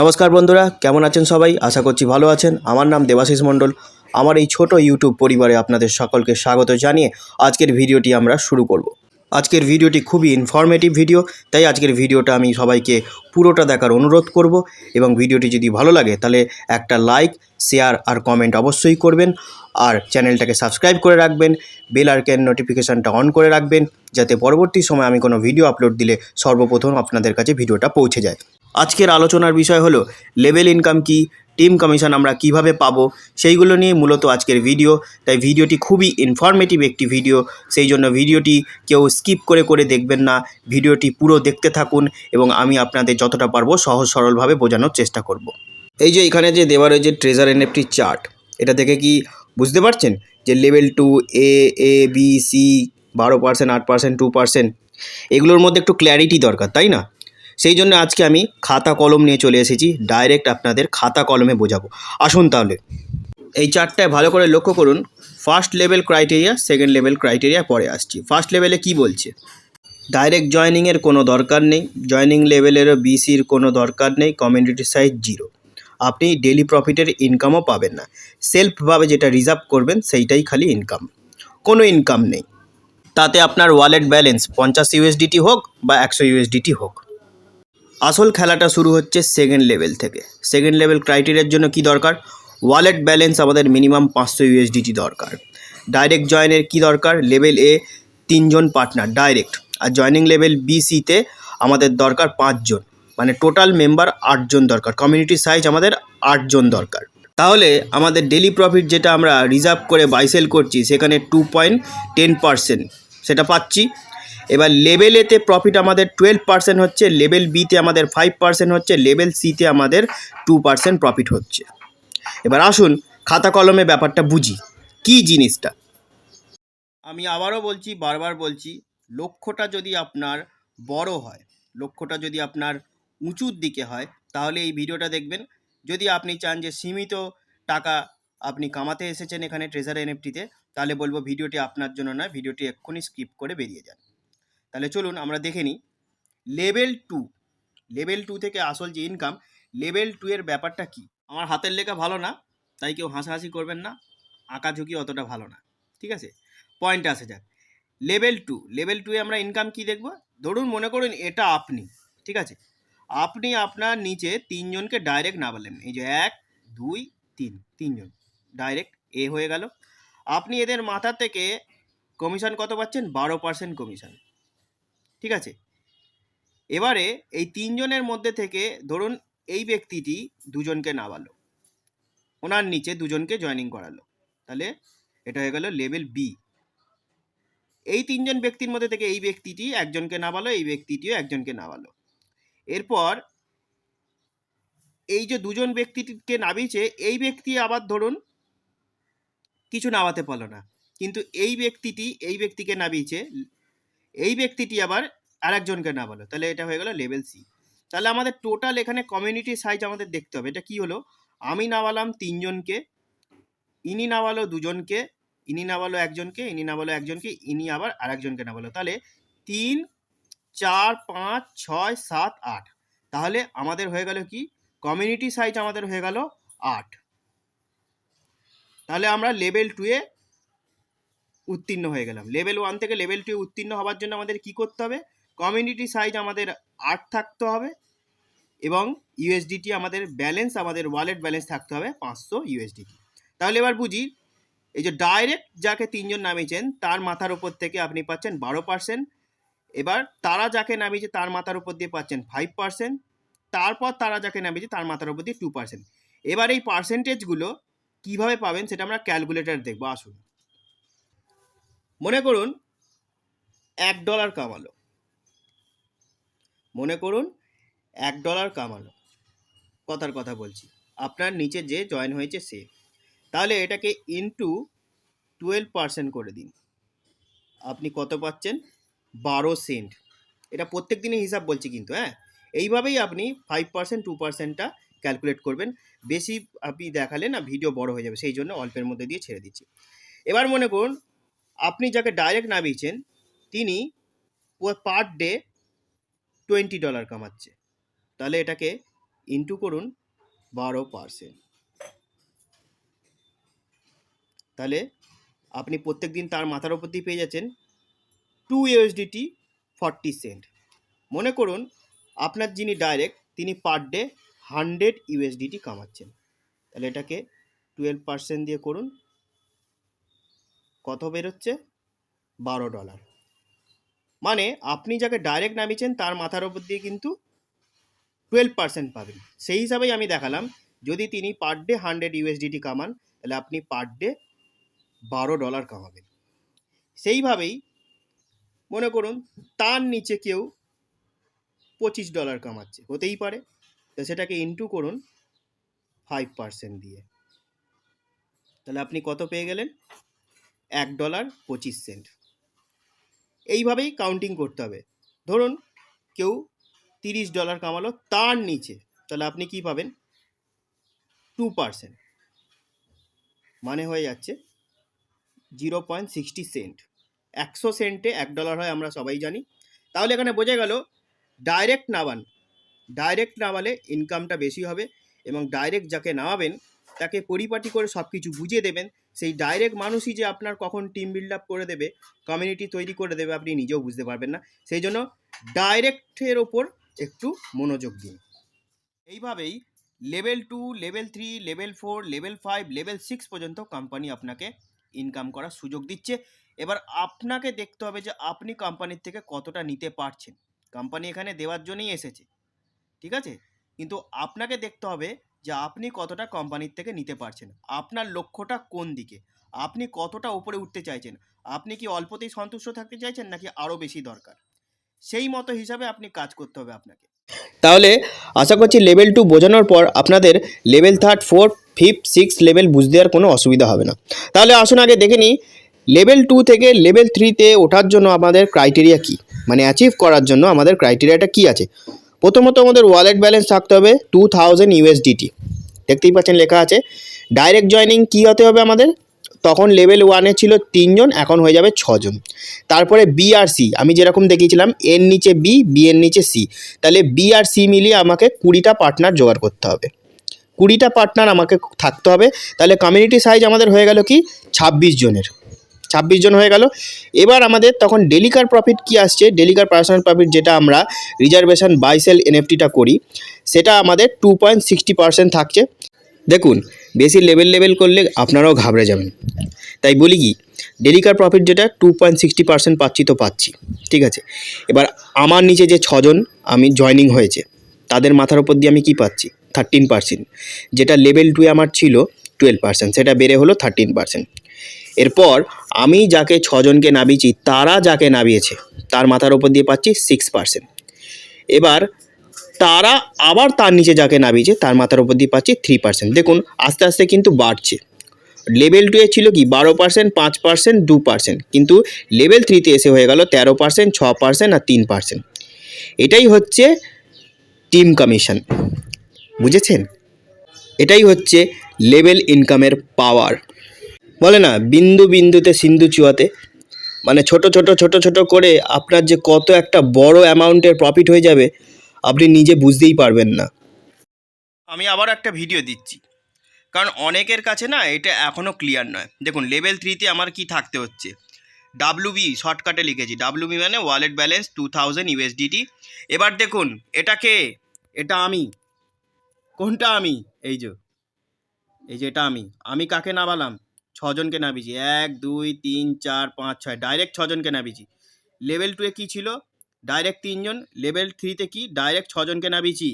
নমস্কার বন্ধুরা, কেমন আছেন সবাই? আশা করছি ভালো আছেন। আমার নাম দেবাশিস মণ্ডল। আমার এই ছোট ইউটিউব পরিবারে আপনাদের সকলকে স্বাগত জানিয়ে আজকের ভিডিওটি আমরা শুরু করব। আজকের ভিডিওটি খুবই ইনফরমেটিভ ভিডিও তাই আজকের ভিডিওটা আমি সবাইকে পুরোটা দেখার অনুরোধ করব। এবং ভিডিওটি যদি ভালো লাগে, তাহলে একটা লাইক শেয়ার আর কমেন্ট অবশ্যই করবেন। আর চ্যানেলটাকে সাবস্ক্রাইব করে রাখবেন বেল আইকন নোটিফিকেশানটা অন করে রাখবেন, যাতে পরবর্তী সময় আমি কোনো ভিডিও আপলোড দিলে সর্বপ্রথম আপনাদের কাছে ভিডিওটা পৌঁছে যায়। আজকের আলোচনার বিষয় হলো লেভেল ইনকাম কি? টিম কমিশন আমরা কীভাবে পাবো সেইগুলো নিয়ে মূলত আজকের ভিডিও তাই ভিডিওটি খুবই ইনফরমেটিভ একটি ভিডিও সেই জন্য ভিডিওটি কেউ স্কিপ করে করে দেখবেন না। ভিডিওটি পুরো দেখতে থাকুন এবং আমি আপনাদের যতটা পারব সহজ সরলভাবে বোঝানোর চেষ্টা করব। এই যে এখানে যে দেওয়া রয়েছে ট্রেজার এনএফটি চার্ট এটা দেখে কি বুঝতে পারছেন? যে level two A A B C বারো পার্সেন্ট আট পার্সেন্ট টু পার্সেন্ট এগুলোর মধ্যে একটু ক্ল্যারিটি দরকার, তাই না? সেই জন্য আজকে আমি খাতা কলম নিয়ে চলে এসেছি। ডাইরেক্ট আপনাদের খাতা কলমে বোঝাবো। আসুন তাহলে। এই চারটায় ভালো করে লক্ষ্য করুন। First level criteria second level criteria পরে আসছি। ফার্স্ট লেভেলে কি বলছে? ডাইরেক্ট জয়নিংয়ের কোনো দরকার নেই। জয়নিং লেভেলেরও বিসির কোনো দরকার নেই। কমিউনিটি সাইজ জিরো আপনি ডেলি প্রফিটের ইনকামও পাবেন না। সেলফভাবে যেটা রিজার্ভ করবেন, সেইটাই খালি ইনকাম কোনো ইনকাম নেই। তাতে আপনার ওয়ালেট ব্যালেন্স পঞ্চাশ ইউএসডিটি হোক বা একশো ইউএসডিটি হোক। আসল খেলাটা শুরু হচ্ছে সেকেন্ড লেভেল থেকে। সেকেন্ড লেভেল ক্রাইটেরিয়ার জন্য কি দরকার? ওয়ালেট ব্যালেন্স আমাদের মিনিমাম পাঁচশো ইউএসডিটি দরকার। ডাইরেক্ট জয়েনের কি দরকার? লেভেল এ তিনজন পার্টনার ডাইরেক্ট আর জয়নিং লেভেল বি সিতে আমাদের দরকার পাঁচজন। মানে টোটাল মেম্বার আটজন দরকার। কমিউনিটি সাইজ আমাদের আটজন দরকার। তাহলে আমাদের ডেলি প্রফিট যেটা আমরা রিজার্ভ করে বাইসেল করছি, সেখানে টু পয়েন্ট টেন পার্সেন্ট সেটা পাচ্ছি। এবার লেভেল এতে প্রফিট আমাদের টুয়েলভ পার্সেন্ট হচ্ছে লেভেল বিতে আমাদের ফাইভ পার্সেন্ট হচ্ছে লেভেল সিতে আমাদের টু পার্সেন্ট প্রফিট হচ্ছে। এবার আসুন খাতা কলমে ব্যাপারটা বুঝি, কি জিনিসটা? আমি আবারও বলছি, বারবার বলছি, লক্ষ্যটা যদি আপনার বড় হয়, লক্ষ্যটা যদি আপনার উঁচুর দিকে হয়, তাহলে এই ভিডিওটা দেখবেন। যদি আপনি চান যে সীমিত টাকা আপনি কামাতে এসেছেন এখানে ট্রেজার এনএফটিতে তাহলে বলব ভিডিওটি আপনার জন্য নয়, ভিডিওটি এক্ষুনি স্কিপ করে বেরিয়ে যান। তাহলে চলুন আমরা দেখে নিই। লেভেল টু লেভেল টু থেকে আসল যে ইনকাম লেভেল টু এর ব্যাপারটা কি? আমার হাতের লেখা ভালো না, তাই কেউ হাসাহাসি করবেন না আঁকাঝুঁকি অতটা ভালো না, ঠিক আছে? পয়েন্টে আসে যাক। লেভেল টু, লেভেল টুয়ে আমরা ইনকাম কি দেখব? ধরুন মনে করুন এটা আপনি, ঠিক আছে? আপনি আপনার নিচে তিনজনকে ডাইরেক্ট নামালেন এই যে এক, দুই, তিন, তিনজন। ডাইরেক্ট এ হয়ে গেল। আপনি এদের মাথা থেকে কমিশন কত পাচ্ছেন? বারো পার্সেন্ট কমিশন ঠিক আছে? এবারে এই তিনজনের মধ্যে থেকে ধরুন এই ব্যক্তিটি দুজনকে নামালো। ওনার নিচে দুজনকে জয়েনিং করালো। তাহলে এটা হয়ে গেল লেভেল বি এই তিনজন ব্যক্তির মধ্যে থেকে এই ব্যক্তিটি একজনকে নামালো, এই ব্যক্তিটিও একজনকে নামালো। এরপর এই যে দুজন ব্যক্তিকে নামিয়েছে, এই ব্যক্তি আবার ধরুন কিছু নামাতে পারল না। কিন্তু এই ব্যক্তিটি, এই ব্যক্তিকে নামিয়েছে এই ব্যক্তিটি আবার আরেকজনকে নামালো তাহলে এটা হয়ে গেল লেভেল সি। তাহলে আমাদের টোটাল এখানে কমিউনিটি সাইজ আমাদের দেখতে হবে। এটা কি হলো? আমি নামালাম তিনজনকে, ইনি নামালো দুজনকে, ইনি নামালো একজনকে, ইনি নামালো একজনকে, ইনি আবার আরেকজনকে নামালো তাহলে তিন, চার, পাঁচ, ছয়, সাত, আট। তাহলে আমাদের হয়ে গেল কি? কমিউনিটি সাইজ আমাদের হয়ে গেল আট। তাহলে আমরা লেভেল টুয়ে উত্তীর্ণ হয়ে গেলাম। লেভেল ওয়ান থেকে লেভেল টু উত্তীর্ণ হওয়ার জন্য আমাদের কি করতে হবে? কমিউনিটি সাইজ আমাদের আট থাকতে হবে এবং ইউএসডিটি আমাদের ব্যালেন্স আমাদের ওয়ালেট ব্যালেন্স থাকতে হবে পাঁচশো ইউএসডিটি তাহলে এবার বুঝি, এই যে ডাইরেক্ট যাকে তিনজন নামিয়েছেন, তার মাথার উপর থেকে আপনি পাচ্ছেন বারো পার্সেন্ট এবার তারা যাকে নামিয়েছে, তার মাথার উপর দিয়ে পাচ্ছেন ফাইভ পার্সেন্ট তারপর তারা যাকে নামিয়েছে, তার মাথার উপর দিয়ে টু পার্সেন্ট এবার এই পার্সেন্টেজগুলো কীভাবে পাবেন, সেটা আমরা ক্যালকুলেটার দেখব। আসুন। মনে করুন এক ডলার কামালো। মনে করুন এক ডলার কামালো। কথার কথা বলছি। আপনার নিচে যে জয়েন হয়েছে সে। তাহলে এটাকে ইনটু টুয়েলভ পার্সেন্ট করে দিন। আপনি কত পাচ্ছেন? বারো সেন্ট এটা প্রত্যেক দিনই হিসাব বলছি কিন্তু হ্যাঁ? এইভাবেই আপনি ফাইভ পার্সেন্ট টু পার্সেন্টটা ক্যালকুলেট করবেন। বেশি আপনি দেখালে না ভিডিও বড় হয়ে যাবে। সেই জন্য অল্পের মধ্যে দিয়ে ছেড়ে দিচ্ছি। এবার মনে করুন আপনি যাকে ডাইরেক্ট নামিয়েছেন তিনি ও পার ডে টোয়েন্টি ডলার কামাচ্ছে। তাহলে এটাকে ইন্টু করুন বারো পার্সেন্ট তাহলে আপনি প্রত্যেক দিন তার মাথার ওপর দিয়ে পেয়ে যাচ্ছেন টু ইউএসডিটি ফর্টি সেন্ট মনে করুন, আপনার যিনি ডাইরেক্ট তিনি পার ডে হান্ড্রেড ইউএসডিটি কামাচ্ছেন। তাহলে এটাকে টুয়েলভ পার্সেন্ট দিয়ে করুন কত বেরোচ্ছে? বারো ডলার। মানে আপনি যাকে ডাইরেক্ট নামিয়েছেন, তার মাথার ওপর দিয়ে কিন্তু টুয়েলভ পার্সেন্ট পাবেন। সেই হিসাবেই আমি দেখালাম, যদি তিনি পার ডে হান্ড্রেড ইউএসডিটি কামান, তাহলে আপনি পার ডে বারো ডলার কামাবেন। সেইভাবেই মনে করুন, তার নিচে কেউ পঁচিশ ডলার কামাচ্ছে। হতেই পারে। তো সেটাকে ইনটু করুন ফাইভ পার্সেন্ট দিয়ে। তাহলে আপনি কত পেয়ে গেলেন? এক ডলার পঁচিশ সেন্ট এইভাবেই কাউন্টিং করতে হবে। ধরুন কেউ তিরিশ ডলার কামালো তার নিচে, তাহলে আপনি কি পাবেন? টু পার্সেন্ট মানে হয়ে যাচ্ছে জিরো পয়েন্ট সিক্সটি সেন্ট একশো সেন্টে এক ডলার হয়, আমরা সবাই জানি। তাহলে এখানে বোঝা গেল ডাইরেক্ট নামান ডাইরেক্ট নামালে ইনকামটা বেশি হবে এবং ডাইরেক্ট যাকে নামাবেন, তাকে পরিপাটি করে সব কিছু বুঝিয়ে দেবেন। সেই ডাইরেক্ট মানুষই যে আপনার কখন টিম বিল্ড আপ করে দেবে কমিউনিটি তৈরি করে দেবে, আপনি নিজেও বুঝতে পারবেন না। সেই জন্য ডাইরেক্টের ওপর একটু মনোযোগ দিন। এইভাবেই level two level three level four level five level six পর্যন্ত কোম্পানি আপনাকে ইনকাম করার সুযোগ দিচ্ছে। এবার আপনাকে দেখতে হবে যে আপনি কোম্পানির থেকে কতটা নিতে পারছেন। কোম্পানি এখানে দেওয়ার জন্যই এসেছে। ঠিক আছে? কিন্তু আপনাকে দেখতে হবে যে আপনি কতটা কোম্পানির থেকে নিতে পারছেন? আপনার লক্ষ্যটা কোন দিকে? আপনি কতটা উপরে উঠতে চাইছেন? আপনি কি অল্পতেই সন্তুষ্ট থাকতে চাইছেন নাকি আরও বেশি দরকার? সেই মতো হিসাবে আপনি কাজ করতে হবে আপনাকে। তাহলে আশা করছি লেভেল টু বোঝানোর পর আপনাদের level third four fifth six level বুঝতে আর কোনো অসুবিধা হবে না। তাহলে আসুন আগে দেখে নিই লেভেল টু থেকে লেভেল থ্রিতে ওঠার জন্য আমাদের ক্রাইটেরিয়া কী? মানে অ্যাচিভ করার জন্য আমাদের ক্রাইটেরিয়াটা কী আছে? প্রথমত আমাদের ওয়ালেট ব্যালেন্স থাকতে হবে টু থাউজেন্ড ইউএসডিটি দেখতেই পাচ্ছেন লেখা আছে ডাইরেক্ট জয়নিং কী হতে হবে আমাদের? তখন লেভেল ওয়ানে ছিল তিনজন, এখন হয়ে যাবে ছজন। তারপরে বি আর সি আমি যেরকম দেখিয়েছিলাম, এর নিচে বি বি এর নিচে সি তাহলে বি আর সি মিলিয়ে আমাকে কুড়িটা পার্টনার জোগাড় করতে হবে। কুড়িটা পার্টনার আমাকে থাকতে হবে। তাহলে কমিউনিটি সাইজ আমাদের হয়ে গেল কি? ছাব্বিশ জনের। ছাব্বিশ জন হয়ে গেল। এবার আমাদের তখন ডেলিকার প্রফিট কি আসছে? ডেলিকার পার্সোনাল প্রফিট যেটা আমরা রিজার্ভেশন বাইসেল এনএফটিটা করি, সেটা আমাদের টু পয়েন্ট সিক্সটি পার্সেন্ট থাকছে। দেখুন, বেশি লেভেল লেভেল করলে আপনারাও ঘাবড়ে যাবেন। তাই বলি কি ডেলিকার প্রফিট যেটা টু পয়েন্ট সিক্সটি পার্সেন্ট পাচ্ছি তো পাচ্ছি, ঠিক আছে? এবার আমার নিচে যে ছজন আমি জয়নিং হয়েছে, তাদের মাথার উপর দিয়ে আমি কি পাচ্ছি? থার্টিন পার্সেন্ট যেটা লেভেল টুয়ে আমার ছিল টুয়েলভ পার্সেন্ট সেটা বেড়ে হলো থার্টিন পার্সেন্ট এরপর আমি যাকে ছজনকে নামিয়েছি তারা যাকে নামিয়েছে তার মাথার উপর দিয়ে পাচ্ছি সিক্স পার্সেন্ট এবার তারা আবার তার নিচে যাকে নামিয়েছে তার মাথার উপর দিয়ে পাচ্ছি থ্রি পার্সেন্ট দেখুন, আস্তে আস্তে কিন্তু বাড়ছে। লেভেল টুয়ে ছিল কি, বারো পার্সেন্ট পাঁচ পার্সেন্ট দু পার্সেন্ট কিন্তু লেভেল থ্রিতে এসে হয়ে গেল তেরো পার্সেন্ট ছ পার্সেন্ট আর তিন পার্সেন্ট এটাই হচ্ছে টিম কমিশন। বুঝেছেন? এটাই হচ্ছে লেভেল ইনকামের পাওয়ার বলে না, বিন্দু বিন্দুতে সিন্ধু চুয়াতে। মানে ছোট ছোট ছোট ছোট করে আপনার যে কত একটা বড় অ্যামাউন্টের প্রফিট হয়ে যাবে, আপনি নিজে বুঝতেই পারবেন না। আমি আবার একটা ভিডিও দিচ্ছি। কারণ অনেকের কাছে না এটা এখনও ক্লিয়ার নয়। দেখুন লেভেল থ্রিতে আমার কি থাকতে হচ্ছে? ডাব্লু বি শর্টকাটে লিখেছি। ডাব্লু বি মানে wallet balance two thousand USDT এবার দেখুন, এটা কে? এটা আমি। কোনটা আমি? এই যে। এই যে এটা আমি। আমি কাকে নামালাম? ছজনকে নামিয়েছি এক, দুই, তিন, চার, পাঁচ, ছয়। ডাইরেক্ট ছজনকে নামিয়েছি লেভেল টুয়ে কী ছিল? ডাইরেক্ট তিনজন। লেভেল থ্রিতে কি? ডাইরেক্ট ছজনকে নামিয়েছি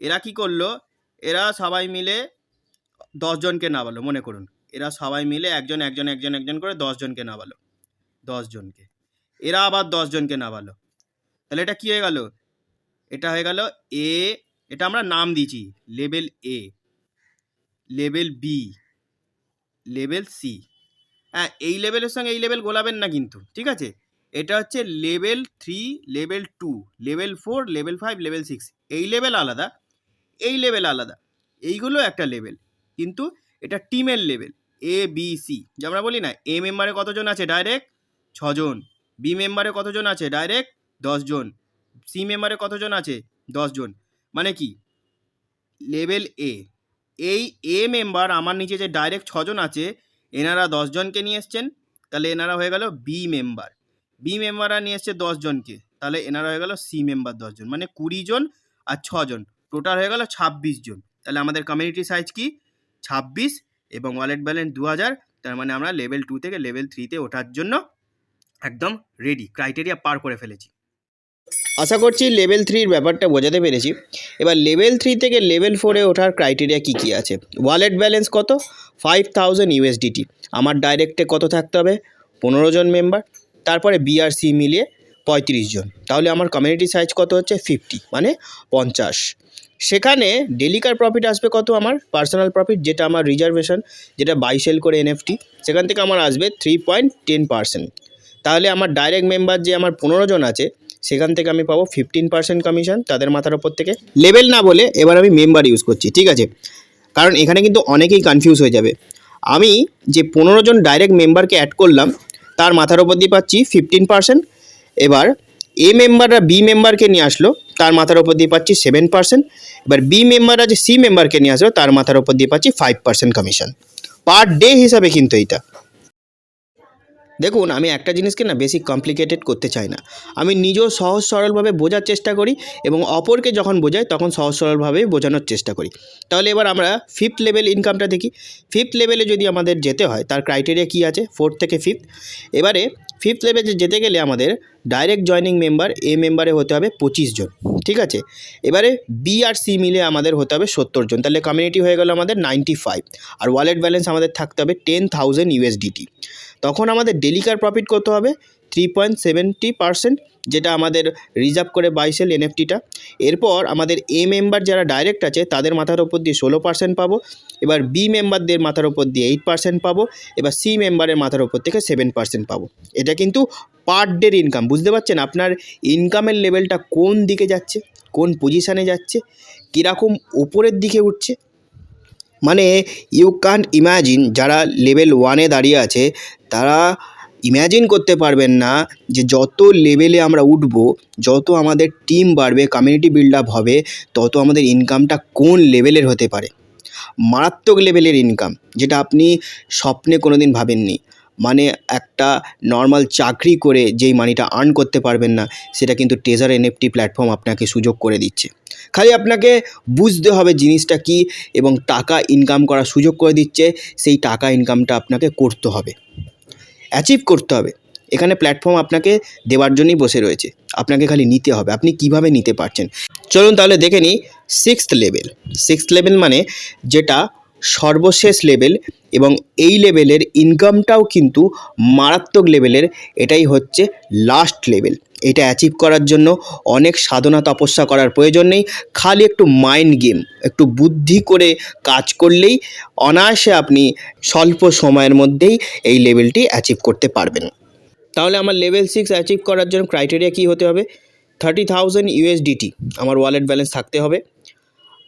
এরা কি করল? এরা সবাই মিলে দশজনকে নামালো, মনে করুন। এরা সবাই মিলে একজন একজন একজন একজন করে দশজনকে নামালো। দশজনকে। এরা আবার দশজনকে নামালো। তাহলে এটা কী হয়ে গেল? এটা হয়ে গেল এ এটা আমরা নাম দিয়েছি। Level A level B level C. হ্যাঁ এই লেভেলের সঙ্গে এই লেভেল গোলাবেন না কিন্তু, ঠিক আছে? এটা হচ্ছে level three, level two, level four, level five, level six. এই লেভেল আলাদা, এই লেভেল আলাদা, এইগুলো একটা লেভেল। কিন্তু এটা টিমের লেভেল, এ, বি, সি। যে আমরা বলি না, এ মেম্বারে কতজন আছে ডাইরেক্ট? ছজন। বি মেম্বারে কতজন আছে ডাইরেক্ট? দশজন। সি মেম্বারে কতজন আছে? দশজন। মানে কি? Level A. এই এ মেম্বার আমার নিচে যে ডাইরেক্ট ছজন আছে, এনারা দশজনকে নিয়ে এসছেন, তাহলে এনারা হয়ে গেল বি মেম্বার বি মেম্বাররা নিয়ে এসছে দশজনকে, তাহলে এনারা হয়ে গেল সি মেম্বার দশজন মানে কুড়ি জন আর ছজন। টোটাল হয়ে গেল ছাব্বিশ জন। তাহলে আমাদের কমিউনিটি সাইজ কি? ছাব্বিশ এবং ওয়ালেট ব্যালেন্স দু হাজার তার মানে আমরা লেভেল টু থেকে লেভেল থ্রিতে ওঠার জন্য একদম রেডি ক্রাইটেরিয়া পার করে ফেলেছি। আশা করছি লেভেল থ্রির ব্যাপারটা বোঝাতে পেরেছি। এবার লেভেল থ্রি থেকে লেভেল ফোরে ওঠার ক্রাইটেরিয়া কী কী আছে? ওয়ালেট ব্যালেন্স কত? ফাইভ থাউজেন্ড ইউএসডিটি আমার ডাইরেক্টে কত থাকতে হবে? পনেরো জন মেম্বার তারপরে বিআরসি মিলিয়ে পঁয়ত্রিশ জন। তাহলে আমার কমিউনিটি সাইজ কত হচ্ছে? ফিফটি মানে পঞ্চাশ। সেখানে ডেলিকার প্রফিট আসবে কত আমার? পার্সোনাল প্রফিট যেটা আমার রিজার্ভেশন যেটা বাই সেল করে এনএফটি সেখান থেকে আমার আসবে থ্রি পয়েন্ট টেন পার্সেন্ট তাহলে আমার ডাইরেক্ট মেম্বার যে আমার পনেরো জন আছে সেখান থেকে আমি পাবো ফিফটিন পার্সেন্ট কমিশন তাদের মাথার ওপর থেকে। লেভেল না বলে এবার আমি মেম্বার ইউজ করছি, ঠিক আছে? কারণ এখানে কিন্তু অনেকেই কনফিউজ হয়ে যাবে। আমি যে পনেরো জন ডাইরেক্ট মেম্বারকে অ্যাড করলাম, তার মাথার ওপর দিয়ে পাচ্ছি ফিফটিন পার্সেন্ট এবার এ মেম্বাররা বি মেম্বারকে নিয়ে আসলো, তার মাথার ওপর দিয়ে পাচ্ছি সেভেন পার্সেন্ট এবার বি মেম্বাররা যে সি মেম্বারকে নিয়ে আসলো, তার মাথার ওপর দিয়ে পাচ্ছি five percent commission per day হিসাবে কিন্তু এইটা। দেখুন, আমি একটা জিনিসকে না বেশি কমপ্লিকেটেড করতে চাই না। আমি নিজেও সহজ সরলভাবে বোঝার চেষ্টা করি এবং অপরকে যখন বোঝাই তখন সহজ সরলভাবে বোঝানোর চেষ্টা করি। তাহলে এবার আমরা ফিফথ লেভেল ইনকামটা দেখি। ফিফথ লেভেলে যদি আমাদের যেতে হয়, তার ক্রাইটেরিয়া কী আছে? ফোর্থ থেকে ফিফথ এবারে ফিফথ লেভেলে যেতে গেলে আমাদের ডাইরেক্ট জয়নিং মেম্বার এ মেম্বারে হতে হবে পঁচিশ জন, ঠিক আছে? এবারে বি আর সি মিলে আমাদের হতে হবে সত্তর জন। তাহলে কমিউনিটি হয়ে গেল আমাদের নাইনটি ফাইভ আর ওয়ালেট ব্যালেন্স আমাদের থাকতে হবে টেন থাউজেন্ড ইউএসডিটি তখন আমাদের ডেলিকার প্রফিট কত হবে? থ্রি পয়েন্ট সেভেন্টি পার্সেন্ট যেটা আমাদের রিজার্ভ করে বাইসেল এনএফটিটা এরপর আমাদের এ মেম্বার যারা ডাইরেক্ট আছে, তাদের মাথার ওপর দিয়ে ষোলো পার্সেন্ট পাবো। এবার বি মেম্বারদের মাথার ওপর দিয়ে এইট পার্সেন্ট পাবো। এবার সি মেম্বারের মাথার ওপর থেকে সেভেন পার্সেন্ট পাবো। এটা কিন্তু পার ডের ইনকাম বুঝতে পারছেন? আপনার ইনকামের লেভেলটা কোন দিকে যাচ্ছে? কোন পজিশানে যাচ্ছে? কীরকম ওপরের দিকে উঠছে? মানে ইউ কান্ট ইম্যাজিন যারা লেভেল ওয়ানে দাঁড়িয়ে আছে, তারা ইম্যাজিন করতে পারবেন না যে যত লেভেলে আমরা উঠব, যত আমাদের টিম বাড়বে কমিউনিটি বিল্ড আপ হবে, তত আমাদের ইনকামটা কোন লেভেলের হতে পারে। মারাত্মক লেভেলের ইনকাম যেটা আপনি স্বপ্নে কোনো দিন ভাবেননি। মানে একটা নর্মাল চাকরি করে যেই মানিটা আর্ন করতে পারবেন না, সেটা কিন্তু টেজার এনএফটি প্ল্যাটফর্ম আপনাকে সুযোগ করে দিচ্ছে। খালি আপনাকে বুঝতে হবে জিনিসটা কি এবং টাকা ইনকাম করার সুযোগ করে দিচ্ছে, সেই টাকা ইনকামটা আপনাকে করতে হবে। অ্যাচিভ করতে হবে। এখানে প্ল্যাটফর্ম আপনাকে দেওয়ার জন্যই বসে রয়েছে। আপনাকে খালি নিতে হবে। আপনি কীভাবে নিতে পারছেন? চলুন তাহলে দেখে নিই সিক্সথ লেভেল সিক্সথ লেভেল মানে যেটা সর্বশেষ লেভেল এবং এই লেভেলের ইনকামটাও কিন্তু মারাত্মক লেভেলের এটাই হচ্ছে লাস্ট লেভেল এটা অ্যাচিভ করার জন্য অনেক সাধনা তপস্যা করার প্রয়োজন নেই, খালি একটু মাইন্ড গেম একটু বুদ্ধি করে কাজ করলেই অনায়াসে আপনি স্বল্প সময়ের মধ্যেই এই লেভেলটি অ্যাচিভ করতে পারবেন। তাহলে আমার লেভেল সিক্স অ্যাচিভ করার জন্য ক্রাইটেরিয়া কী হতে হবে? থার্টি থাউজেন্ড ইউএসডিটি আমার ওয়ালেট ব্যালেন্স থাকতে হবে।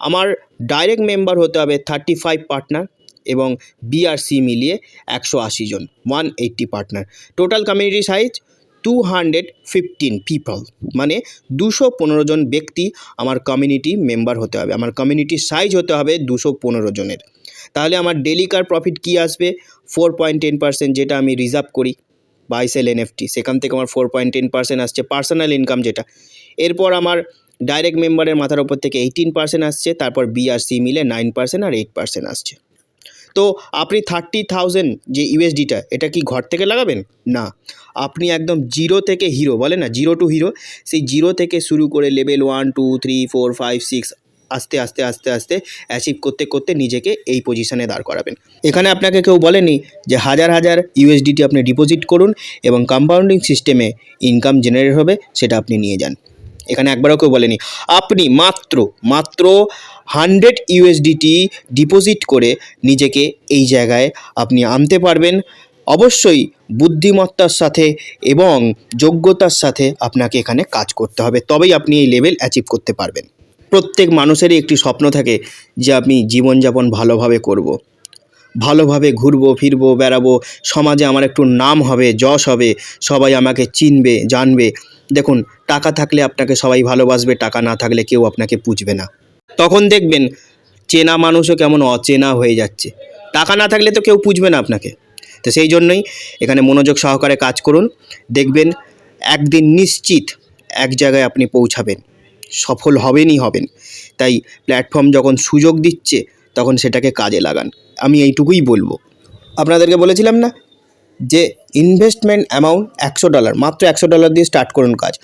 আমার ডাইরেক্ট মেম্বার হতে হবে থার্টি ফাইভ পার্টনার এবং বিআরসি মিলিয়ে একশো আশি জন one eighty partner total community size two hundred fifteen people মানে দুশো পনেরো জন ব্যক্তি আমার কমিউনিটি মেম্বার হতে হবে। আমার কমিউনিটির সাইজ হতে হবে দুশো পনেরো জনের। তাহলে আমার ডেলিকার প্রফিট কী আসবে? ফোর পয়েন্ট টেন পার্সেন্ট যেটা আমি রিজার্ভ করি বাইসেল এনএফটি সেখান থেকে আমার ফোর পয়েন্ট টেন পার্সেন্ট আসছে পার্সোনাল ইনকাম যেটা। এরপর আমার ডাইরেক্ট মেম্বারের মাথার ওপর থেকে এইটিন পার্সেন্ট আসছে, তারপর বিআরসি মিলে নাইন পার্সেন্ট আর এইট পার্সেন্ট আসছে। তো আপনি থার্টি থাউজেন্ড যে ইউএসডিটা এটা কি ঘর থেকে লাগাবেন? না। আপনি একদম জিরো থেকে হিরো বলে না জিরো টু হিরো সেই জিরো থেকে শুরু করে level one two three four five six আস্তে আস্তে আস্তে আস্তে অ্যাচিভ করতে করতে নিজেকে এই পজিশানে দাঁড় করাবেন। এখানে আপনাকে কেউ বলেনি যে হাজার হাজার ইউএসডিটি আপনি ডিপোজিট করুন এবং কম্পাউন্ডিং সিস্টেমে ইনকাম জেনারেট হবে, সেটা আপনি নিয়ে যান। এখানে একবারও কেউ বলেনি। আপনি মাত্র মাত্র হান্ড্রেড ইউএসডিটি ডিপোজিট করে নিজেকে এই জায়গায় আপনি আনতে পারবেন। অবশ্যই বুদ্ধিমত্তার সাথে এবং যোগ্যতার সাথে আপনাকে এখানে কাজ করতে হবে, তবেই আপনি এই লেভেল অ্যাচিভ করতে পারবেন। প্রত্যেক মানুষেরই একটি স্বপ্ন থাকে যে আমি জীবনযাপন ভালোভাবে করব। ভালোভাবে ঘুরবো, ফিরবো, বেড়াবো, সমাজে আমার একটু নাম হবে, যশ হবে, সবাই আমাকে চিনবে, জানবে। দেখুন, টাকা থাকলে আপনাকে সবাই ভালোবাসবে, টাকা না থাকলে কেউ আপনাকে পুজবে না। তখন দেখবেন, চেনা মানুষও কেমন অচেনা হয়ে যাচ্ছে। টাকা না থাকলে তো কেউ পুজবে না আপনাকে। তো সেই জন্যই এখানে মনোযোগ সহকারে কাজ করুন। দেখবেন, একদিন নিশ্চিত এক জায়গায় আপনি পৌঁছাবেন। সফল হবেনই হবেন। তাই প্ল্যাটফর্ম যখন সুযোগ দিচ্ছে, তখন সেটাকে কাজে লাগান। আমি এইটুকুই বলব। আপনাদেরকে বলেছিলাম না যে ইনভেস্টমেন্ট অ্যামাউন্ট একশো ডলার মাত্র একশো ডলার দিয়ে স্টার্ট করুন কাজ।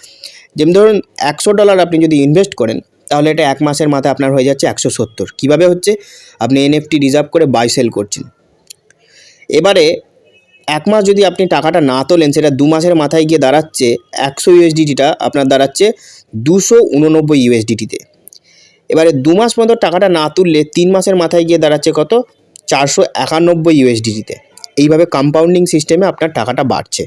যেমন ধরুন একশো ডলার আপনি যদি ইনভেস্ট করেন, তাহলে এটা এক মাসের মাথায় আপনার হয়ে যাচ্ছে একশো সত্তর। কীভাবে হচ্ছে? আপনি এনএফটি রিজার্ভ করে বাই সেল করছেন। এবারে এক মাস যদি আপনি টাকাটা না তোলেন, সেটা দু মাসের মাথায় গিয়ে দাঁড়াচ্ছে একশো ইউএসডিটিটা আপনার দাঁড়াচ্ছে দুশো উননব্বই ইউএসডিটিতে এবারে দু মাস পর্যন্ত টাকাটা না তুললে তিন মাসের মাথায় গিয়ে দাঁড়াচ্ছে কত? চারশো একানব্বই ইউএসডিটিতে এইভাবে কম্পাউন্ডিং সিস্টেমে আপনার টাকাটা বাড়ছে।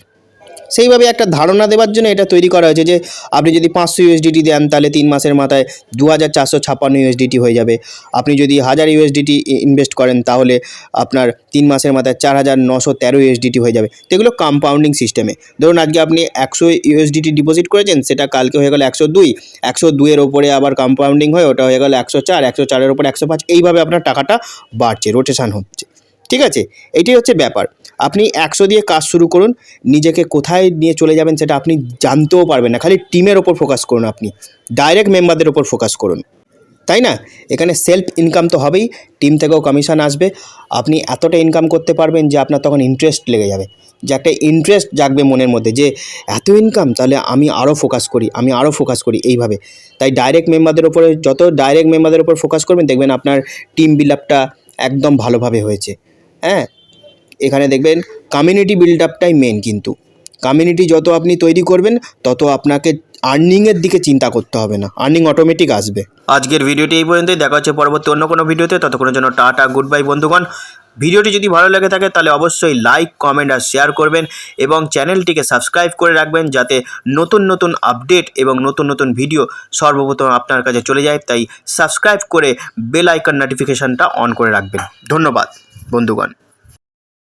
সেইভাবে একটা ধারণা দেওয়ার জন্য এটা তৈরি করা হয়েছে যে, আপনি যদি পাঁচশো ইউএসডিটি দেন, তাহলে তিন মাসের মাথায় দু হাজার চারশো ছাপ্পান্ন ইউএসডিটি হয়ে যাবে। আপনি যদি হাজার ইউএসডিটি ইনভেস্ট করেন, তাহলে আপনার তিন মাসের মাথায় চার হাজার নশো তেরো ইউএসডিটি হয়ে যাবে। তো এগুলো কম্পাউন্ডিং সিস্টেমে ধরুন, আজকে আপনি একশো ইউএসডিটি ডিপোজিট করেছেন, সেটা কালকে হয়ে গেল একশো দুই। একশো দুইয়ের ওপরে আবার কম্পাউন্ডিং হয়, ওটা হয়ে গেল একশো চার, একশো চারের ওপর একশো পাঁচ। এইভাবে আপনার টাকাটা বাড়ছে রোটেশন হচ্ছে। ঠিক আছে? এটাই হচ্ছে ব্যাপার। আপনি একশো দিয়ে কাজ শুরু করুন, নিজেকে কোথায় নিয়ে চলে যাবেন সেটা আপনি জানতেও পারবেন না, খালি টিমের ওপর ফোকাস করুন আপনি। ডাইরেক্ট মেম্বারদের ওপর ফোকাস করুন। তাই না? এখানে সেলফ ইনকাম তো হবেই টিম থেকেও কমিশন আসবে। আপনি এতটা ইনকাম করতে পারবেন যে আপনার তখন ইন্টারেস্ট লেগে যাবে। যে একটা ইন্টারেস্ট জাগবে মনের মধ্যে যে, এত ইনকাম তাহলে আমি আরও ফোকাস করি, আমি আরও ফোকাস করি। এইভাবে। তাই ডাইরেক্ট মেম্বারদের ওপরে, যত ডাইরেক্ট মেম্বারদের ওপর ফোকাস করবেন, দেখবেন আপনার টিম বিল্ড একদম ভালোভাবে হয়েছে। হ্যাঁ? এখানে দেখবেন কমিউনিটি বিল্ড আপটাই মেন কিন্তু। কমিউনিটি যত আপনি তৈরি করবেন, তত আপনাকে আর্নিংয়ের দিকে চিন্তা করতে হবে না। আর্নিং অটোমেটিক আসবে। আজকের ভিডিওটি এই পর্যন্তই। দেখা হচ্ছে পরবর্তী অন্য কোনো ভিডিওতে। ততক্ষণের জন্য টাটা গুড বাই বন্ধুগণ। ভিডিওটি যদি ভালো লেগে থাকে, তাহলে অবশ্যই লাইক কমেন্ট আর শেয়ার করবেন এবং চ্যানেলটিকে সাবস্ক্রাইব করে রাখবেন যাতে নতুন নতুন আপডেট এবং নতুন নতুন ভিডিও সর্বপ্রথম আপনার কাছে চলে যায়। তাই সাবস্ক্রাইব করে বেল আইকন নোটিফিকেশানটা অন করে রাখবেন। ধন্যবাদ। বন্ধুগণ।